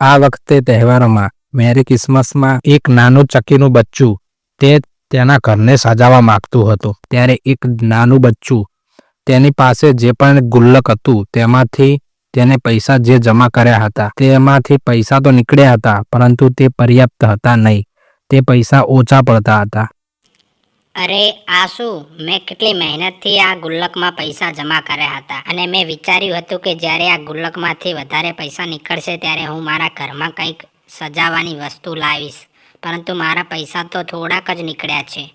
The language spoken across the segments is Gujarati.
આ વખતે તહેવારોમાં મેરી ક્રિસમસમાં એક નાનું ચકીનું બચ્ચું તે તેના ઘરને સજાવવા માંગતું હતું. ત્યારે એક નાનું બચ્ચું તેની પાસે જે પણ ગુલ્લક હતું તેમાંથી તેને પૈસા જે જમા કર્યા હતા તેમાંથી પૈસા તો નીકળ્યા હતા, પરંતુ તે પર્યાપ્ત હતા નહીં. તે પૈસા ઓછા પડતા હતા. અરે, આ શું? મેં કેટલી મહેનતથી આ ગુલ્લકમાં પૈસા જમા કર્યા હતા. અને મેં વિચાર્યું હતું કે જ્યારે આ ગુલ્લકમાંથી વધારે પૈસા નીકળશે ત્યારે હું મારા ઘરમાં કંઈક સજાવવાની વસ્તુ લાવીશ. પરંતુ મારા પૈસા તો થોડાક જ નીકળ્યા છે.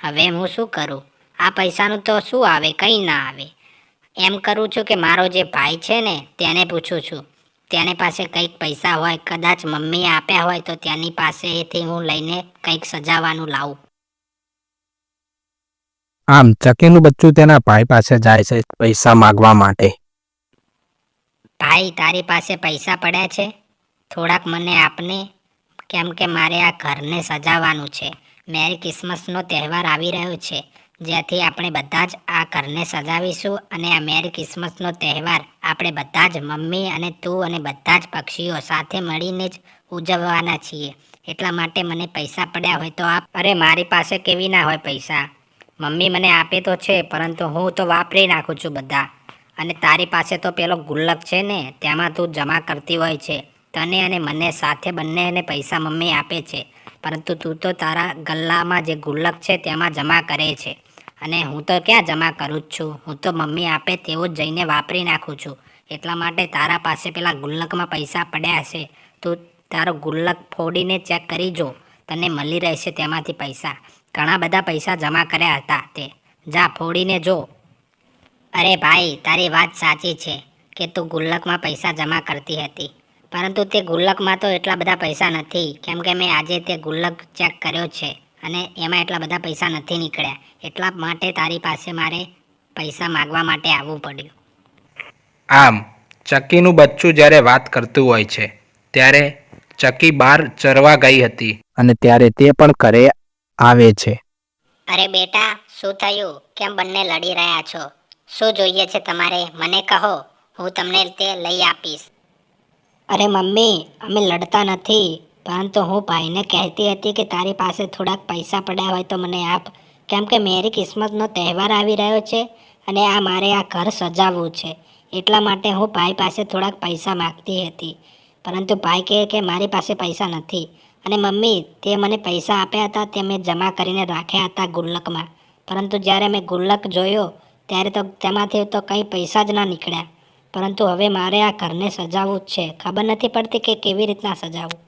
હવે હું શું કરું? આ પૈસાનું તો શું આવે? કંઈ ના આવે. એમ કરું છું કે મારો જે ભાઈ છે ને, તેને પૂછું છું. તેની પાસે કંઈક પૈસા હોય, કદાચ મમ્મીએ આપ્યા હોય તો તેની પાસેથી હું લઈને કંઈક સજાવવાનું લાવું. આમ ચકીનું બચ્ચું તેના ભાઈ પાસે જાય છે પૈસા માગવા માટે. ભાઈ, તારી પાસે પૈસા પડ્યા છે? થોડાક મને આપને? કેમ કે મારે આ ઘરને સજાવવાનું છે. મેરી ક્રિસમસનો તહેવાર આવી રહ્યો છે. જેથી આપણે બધા જ આ ઘરને સજાવીશું અને આ મેરી ક્રિસમસનો તહેવાર આપણે બધા જ મમ્મી અને તું અને બધા જ પક્ષીઓ સાથે મળીને જ ઉજવવાના છીએ. એટલા માટે મને પૈસા પડ્યા હોય તો આપ. અરે, મારી પાસે કેવી ના હોય પૈસા? મમ્મી મને આપે તો છે, પરંતુ હું તો વાપરી નાખું છું બધા. અને તારી પાસે તો પેલો ગુલ્લક છે ને, તેમાં તું જમા કરતી હોય છે. તને અને મને સાથે બંનેને પૈસા મમ્મી આપે છે. પરંતુ તું તો તારા ગલ્લામાં જે ગુલ્લક છે, તેમાં જમા કરે છે. અને હું તો ક્યાં જમા કરું જ છું? હું તો મમ્મી આપે તેવું જ જઈને વાપરી નાખું છું. એટલા માટે તારા પાસે પેલા ગુલ્લકમાં પૈસા પડ્યા હશે. તું તારો ગુલ્લક ફોડીને ચેક કરી જો. તને મળી રહેશે તેમાંથી પૈસા. ઘણા બધા પૈસા જમા કર્યા હતા તે. જા ફોડીને જો. અરે ભાઈ તારી વાત સાચી છે કે તું ગુલ્લકમાં પૈસા જમા કરતી હતી. પરંતુ તે ગુલ્લકમાં તો એટલા બધા પૈસા નથી. કેમ કે મેં આજે તે ગુલ્લક ચેક કર્યો છે અને એમાં એટલા બધા પૈસા નથી નીકળ્યા. એટલા માટે તારી પાસે મારે પૈસા માગવા માટે આવવું પડ્યું. આમ ચકીનું બચ્ચું જ્યારે વાત કરતું હોય છે ત્યારે ચકી બહાર ચરવા ગઈ હતી. અને ત્યારે તે પણ ઘરે આવે છે. અરે બેટા શું થયું? કેમ બંને લડી રહ્યા છો? શું જોઈએ છે તમારે? મને કહો હું તમને તે લઈ આપીશ. અરે મમ્મી અમે લડતા નથી પરંતુ હું ભાઈને કહેતી હતી કે તારી પાસે થોડાક પૈસા પડ્યા હોય તો મને આપ. કેમ કે મેરી કિસ્મતનો તહેવાર આવી રહ્યો છે અને આ મારે આ ઘર સજાવવું છે. એટલા માટે હું ભાઈ પાસે થોડાક પૈસા માગતી હતી. પરંતુ ભાઈ કહે કે મારી પાસે પૈસા નથી. અને મમ્મી તે મને પૈસા આપ્યા હતા તે મેં જમા કરીને રાખ્યા હતા ગુલ્લકમાં. પરંતુ જ્યારે મેં ગુલ્લક જોયો ત્યારે તો તેમાંથી તો કંઈ પૈસા જ ના નીકળ્યા. પરંતુ હવે મારે આ ઘરને સજાવવું જ છે. ખબર નથી પડતી કે કેવી રીતના સજાવવું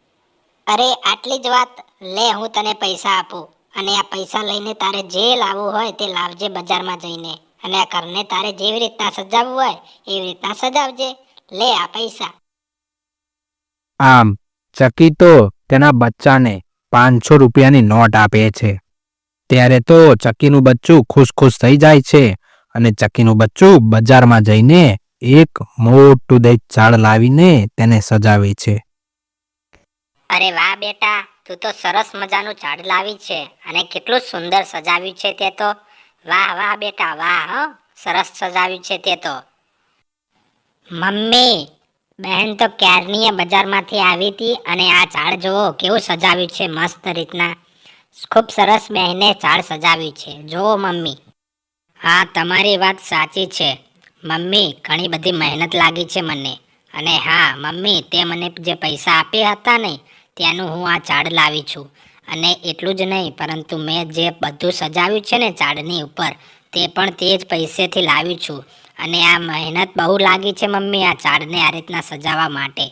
અરે આટલી જ વાત. લે હું તને પૈસા આપું. અને આ પૈસા લઈને તારે જે લાવવું હોય તે લાવજે બજારમાં જઈને. અને આ ઘરને તારે જેવી રીતના સજાવવું હોય એવી રીતના સજાવજે. લે આ પૈસા. આમ ચકી તો તેના બચ્ચાને પાંચસો રૂપિયાની નોટ આપે છે. ત્યારે તો ચકીનું બચ્ચું ખુશ ખુશ થઈ જાય છે અને ચકીનું બચ્ચું બજારમાં જઈને એક મોટું દહીં ઝાડ લાવીને તેને સજાવે છે. અરે વાહ બેટા, તું તો સરસ મજાનું ઝાડ લાવી છે અને કેટલું સુંદર સજાવ્યું છે તે તો. વાહ વાહ બેટા, વાહ સરસ સજાવ્યું છે તે તો. મમ્મી બહેન તો ક્યારની બજારમાંથી આવી હતી અને આ ઝાડ જુઓ, કેવું સજાવ્યું છે મસ્ત રીતના. ખૂબ સરસ બહેને ઝાડ સજાવ્યું છે. જુઓ મમ્મી. હા, તમારી વાત સાચી છે. મમ્મી, ઘણી બધી મહેનત લાગી છે મને. અને હા, મમ્મી, તે મને જે પૈસા આપ્યા હતા ને, ત્યાંનું હું આ ઝાડ લાવી છું. અને એટલું જ નહીં, પરંતુ મેં જે બધું સજાવ્યું છે ને ઝાડની ઉપર, તે પણ તે જ પૈસેથી લાવી છું. અને આ મહેનત બહુ લાગી છે મમ્મી, આ ઝાડને આ રીતના સજાવવા માટે.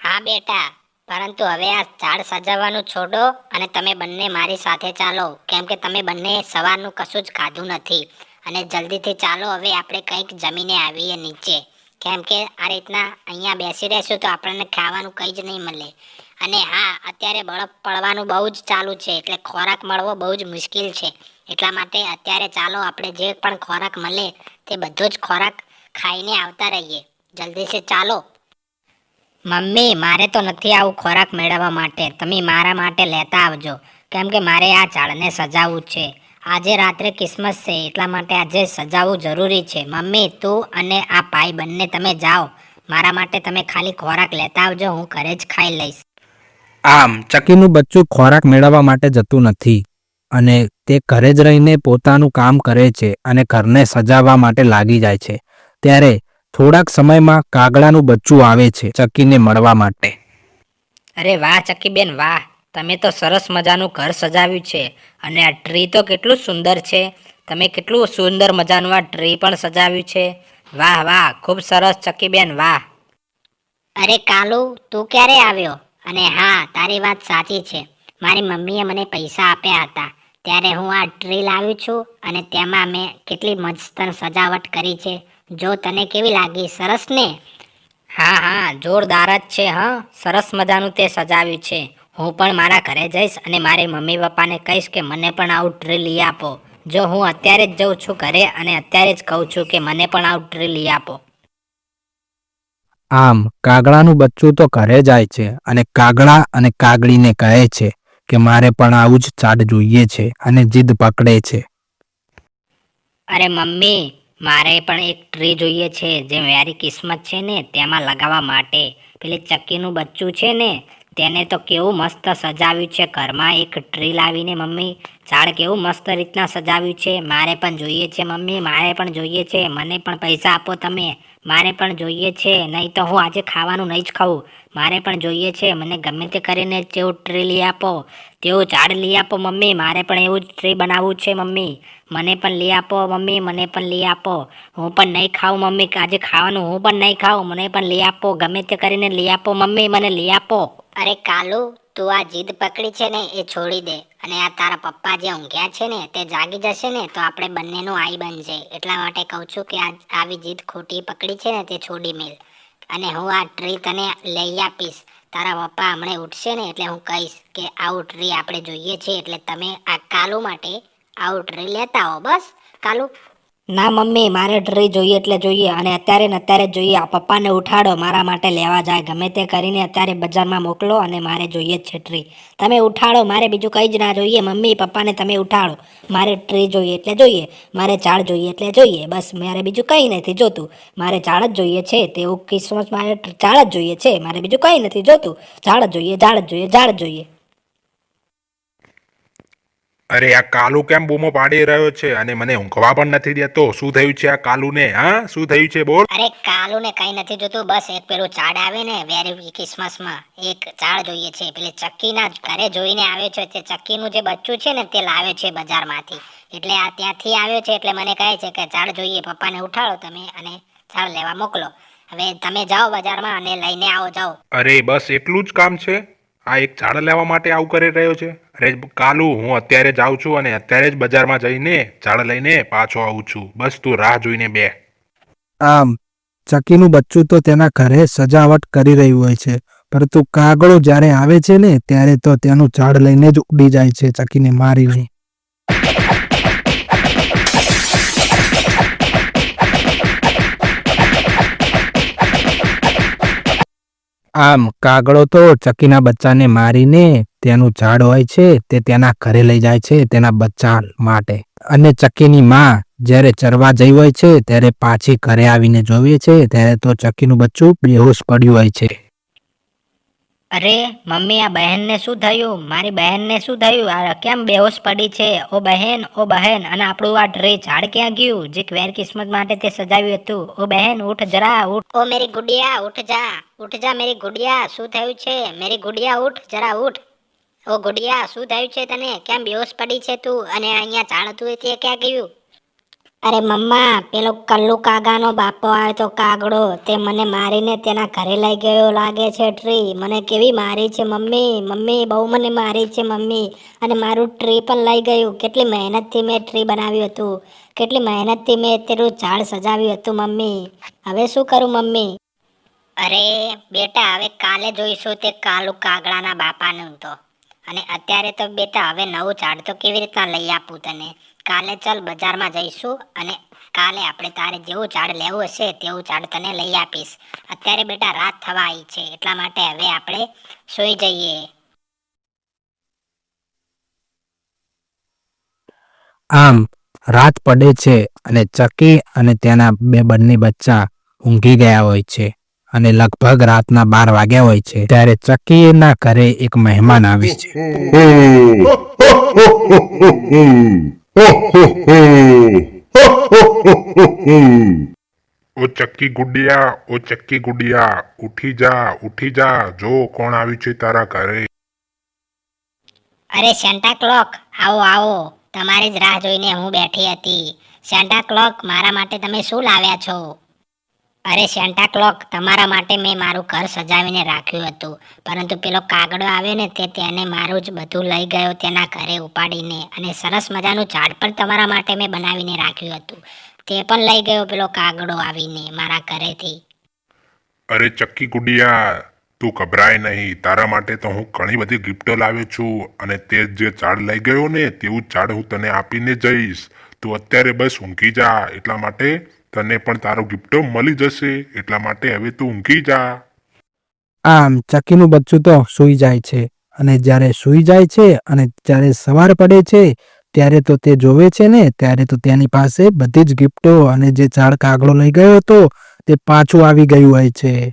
હા બેટા, પરંતુ હવે આ ઝાડ સજાવવાનું છોડો અને તમે બંને મારી સાથે ચાલો. કેમ કે તમે બંને સવારનું કશું જ ખાધું નથી. અને જલ્દીથી ચાલો, હવે આપણે કંઈક જમીને આવીએ નીચે. કેમ કે આ રીતના અહીંયા બેસી રહેશું તો આપણને ખાવાનું કંઈ જ નહીં મળે. અને હા, અત્યારે બરફ પડવાનું બહુ જ ચાલુ છે, એટલે ખોરાક મળવો બહુ જ મુશ્કેલ છે. એટલા માટે અત્યારે ચાલો, આપણે જે પણ ખોરાક મળે તે બધો જ ખોરાક ખાઈને આવતા રહીએ. જલ્દીથી ચાલો. મમ્મી, મારે તો નથી આવું ખોરાક મેળવવા માટે. તમે મારા માટે લેતા આવજો. કેમ કે મારે આ ઝાડને સજાવવું છે. આજે રાત્રે ક્રિસમસ છે, એટલા માટે આજે સજાવવું જરૂરી છે. મમ્મી, તું અને આ ભાઈ બંને તમે જાઓ. મારા માટે તમે ખાલી ખોરાક લેતા આવજો, હું ઘરે જ ખાઈ લઈશ. આમ, ચકીનું બચ્ચું ખોરાક મેળવવા માટે જતું નથી. અને તે ઘરે જ રહીને પોતાનું કામ કરે છે અને ઘરને સજાવવા માટે લાગી જાય છે. ત્યારે થોડાક સમયમાં કાગડાનું બચ્ચું આવે છે ચકીને મળવા માટે. અરે વાહ ચકીબેન વાહ. તમે તો સરસ મજાનું ઘર સજાવ્યું છે અને આ ટ્રી તો કેટલું સુંદર છે. તમે કેટલું સુંદર મજાનું આ ટ્રી પણ સજાવ્યું છે. વાહ વાહ ખૂબ સરસ ચકીબેન વાહ. અરે કાલુ તું ક્યારે આવ્યો? અને હા તારી વાત સાચી છે. મારી મમ્મીએ મને પૈસા આપ્યા હતા. ત્યારે હું આ ટ્રી લાવ્યું છું અને તેમાં મેં કેટલી મસ્ત સજાવટ કરી છે. જો તને કેવી લાગી સરસ ને? હા હા જોરદાર જ છે હા. સરસ મજાનું તે સજાવ્યું છે. હું પણ મારા ઘરે જઈશ અને મારી મમ્મી પપ્પાને કહીશ કે મને પણ આવું ટ્રી લઈ આપો. જો હું અત્યારે જ જઉં છું ઘરે અને અત્યારે જ કહું છું કે મને પણ આવું ટ્રી લઈ આપો. આમ કાગડાનું બચ્ચું તો ઘરે જાય છે અને કાગડા અને કાગડીને કહે છે. કે મારે પણ આવું જ ઝાડ જોઈએ છે અને જીદ પકડે છે. અરે મમ્મી, મારે પણ એક ટ્રી જોઈએ છે જે મારી કિસ્મત છે ને, તેમાં લગાવવા માટે. પેલી ચક્કીનું બચ્ચું છે ને તેને તો કેવું મસ્ત સજાવ્યું છે. ઘરમાં એક ટ્રી લાવીને મમ્મી, ઝાડ કેવું મસ્ત રીતના સજાવ્યું છે. મારે પણ જોઈએ છે મમ્મી, મારે પણ જોઈએ છે. મને પણ પૈસા આપો તમે. મારે પણ જોઈએ છે. નહીં તો હું આજે ખાવાનું નહીં જ ખાઉં. મારે પણ જોઈએ છે. મને ગમે તે કરીને તેવું ટ્રી લઈ આપો. તેવું ઝાડ લઈ આપો મમ્મી. મારે પણ એવું જ ટ્રી બનાવવું છે મમ્મી. મને પણ લઈ આપો મમ્મી. મને પણ લઈ આપો. હું પણ નહીં ખાઉં મમ્મી. આજે ખાવાનું હું પણ નહીં ખાઉં. મને પણ લઈ આપો. ગમે તે કરીને લઈ આપો મમ્મી. મને લઈ આપો. અરે કાલુ, તું આ જીદ પકડી છે ને, એ છોડી દે. અને આ તારા પપ્પા જે ઊંઘ્યા છે ને, તે જાગી જશે ને, તો આપણે બંનેનું આઈ બનશે એટલા માટે કહું છું કે આ આવી જીદ ખોટી પકડી છે ને, તે છોડી મેલ. અને હું આ ટ્રી તને લઈ આપીશ. તારા પપ્પા હમણાં ઉઠશે ને, એટલે હું કહીશ કે આવું ટ્રી આપણે જોઈએ છે, એટલે તમે આ કાલુ માટે આવું ટ્રી લેતા આવો. બસ, કાલુ. ના મમ્મી, મારે ટ્રી જોઈએ એટલે જોઈએ. અને અત્યારે ને અત્યારે જ જોઈએ. આ પપ્પાને ઉઠાડો, મારા માટે લેવા જાય. ગમે તે કરીને અત્યારે બજારમાં મોકલો અને મારે જોઈએ જ છે ટ્રી તમે ઉઠાડો, મારે બીજું કંઈ જ ના જોઈએ. મમ્મી, પપ્પાને તમે ઉઠાડો. મારે ટ્રી જોઈએ એટલે જોઈએ. મારે ઝાડ જોઈએ એટલે જોઈએ. બસ, મારે બીજું કંઈ નથી જોતું. મારે ઝાડ જ જોઈએ છે. તેવું કિસ્મત મારે ઝાડ જ જોઈએ છે. મારે બીજું કંઈ નથી જોતું. ઝાડ જ જોઈએ, ઝાડ જ જોઈએ, ઝાડ જોઈએ. અરે આ કાલુ કેમ બૂમો પાડી રહ્યો છે? અને મને ઊંઘવા પણ નથી દેતો શું થયું છે આ કાલુને? હા શું થયું છે બોલ? અરે કાલુ ને કઈ નથી જોતું. બસ એક પેલું ચાડ આવે ને વેરી ક્રિસમસમાં એક ચાડ જોઈએ છે. પેલી ચક્કીના ઘરે જોઈને આવ્યો છે. તે ચક્કીનું જે બચ્ચું છે ને તે લાવે છે બજારમાંથી. એટલે આ ત્યાંથી આવ્યો છે એટલે મને કહે છે કે ઝાડ જોઈએ પપ્પાને ઉઠાડો તમે અને ચાડ લેવા મોકલો. હવે તમે જાઓ બજારમાં અને લઈને આવો જાઓ. અરે બસ એટલું જ કામ છે? આ એક ઝાડ લેવા માટે આવું કરી રહ્યો છે. અરે કાલુ, હું અત્યારે જાઉં છું અને અત્યારે જ બજારમાં જઈને ઝાડ લઈને પાછો આવું છું. બસ તું રાહ જોઈને બે. આમ, ચકીનું બચ્ચું તો તેના ઘરે સજાવટ કરી રહ્યું હોય છે, પરંતુ કાગડો જ્યારે આવે છે ને, ત્યારે તો તેનું ઝાડ લઈને જ ઉડી જાય છે, ચકીને મારીને આમ કાગડો તો ચકીના બચ્ચાને મારીને તેનું ઝાડ હોય છે, તે તેના ઘરે લઈ જાય છે તેના બચ્ચા માટે. અને ચકીની માં જ્યારે ચરવા જઈ હોય છે, ત્યારે પાછી ઘરે આવીને જોવે છે, ત્યારે તો ચકીનું બચ્ચું બેહોશ પડ્યું હોય છે. અરે, મમ્મી, આ બહેનને શું થયું? મારી બહેનને શું થયું? આ કેમ બેહોશ પડી છે? ઓ બહેન ઓ બહેન, અને આપણું આ ડ્રે ઝાડ ક્યાં ગયું? જે ક્વેર કિસ્મત માટે તે સજાવ્યું હતું. ઓ બહેન, ઉઠ જરા, ઉઠ. ઓ મેરી ગુડિયા, ઉઠ જા. ઉઠ જા મેરી ગુડિયા, શું થયું છે? મેરી ગુડિયા, ઉઠ, જરા, ઉઠ. ઓ ગુડિયા, શું થયું છે તને? કેમ બેહોશ પડી છે તું? અને અહીંયા ઝાડ હતું તે ક્યાં ગયું? અરે મમ્મા, પેલો કલ્લુ કાગાનો બાપો આવ્યો તો કાગડો, તે મને મારીને તેના ઘરે લઈ ગયો લાગે છે ટ્રી મને કેવી મારી છે મમ્મી? મમ્મી, બહુ મને મારી છે મમ્મી. અને મારું ટ્રી પણ લઈ ગયું. કેટલી મહેનતથી મેં ટ્રી બનાવ્યું હતું. કેટલી મહેનતથી મેં તેનું ઝાડ સજાવ્યું હતું મમ્મી. હવે શું કરું મમ્મી? અરે, બેટા, હવે કાલે જોઈશું તે કાલુ કાગડાના બાપાનું તો. અને અત્યારે તો બેટા, હવે નવું ઝાડ તો કેવી રીતના લઈ આપું તને? કાલે ચાલ બજારમાં જઈશું અને કાલે આપણે તારે જેવું ઝાડ લેવું હશે તેવું ઝાડ તને લઈ આપીશ. અત્યારે બેટા રાત થવા આવી છે એટલા માટે હવે આપણે સૂઈ જઈએ. આમ રાત પડે છે અને ચકી અને તેના બે બંને બચ્ચા ઊંઘી ગયા હોય છે અને લગભગ રાતના બાર વાગ્યા હોય છે. ત્યારે ચકીના ઘરે એક મહેમાન આવે છે. ઓ ચક્કી ગુડિયા ઓ ચક્કી ગુડિયા ઉઠી જા ઉઠી જા જો કોણ આવ્યું છે તારા ઘરે. અરે સેન્ટા ક્લોક આવો આવો તમારી જ રાહ જોઈને હું બેઠી હતી. સેન્ટા ક્લોક મારા માટે તમે શું લાવ્યા છો? અરે સેન્ટા ક્લોક તમારા માટે મેં મારું ઘર સજાવીને રાખ્યું હતું. પરંતુ પેલો કાગડો આવ્યો ને તે તેને મારું જ બધું લઈ ગયો તેના ઘરે ઉપાડીને. અને સરસ મજાનું ઝાડ પણ તમારા માટે મેં બનાવીને રાખ્યું હતું. તે પણ લઈ ગયો પેલો કાગડો આવીને મારા ઘરેથી. અરે ચક્કી ગુડિયા તું ગભરાય નહીં. તારા માટે તો હું ઘણી બધી ગિફ્ટો લાવ્યો છું. અને તે જે ઝાડ લઈ ગયો ને તેવું ઝાડ હું તને આપીને જઈશ. તું અત્યારે બસ ઊંઘી જા. એટલા માટે તને પણ તારો ગિફ્ટો મળી જશે, એટલા માટે હવે તું ઊંઘી જા. આમ ચકીનું બચ્ચું તો સૂઈ જાય છે અને જ્યારે સૂઈ જાય છે અને જ્યારે સવાર પડે છે, ત્યારે તો તે જોવે છે ને, ત્યારે તો તેની પાસે બધી જ ગિફ્ટો અને જે ઝાડ કાગડો લઈ ગયો હતો, તે પાછું આવી ગયું હોય છે.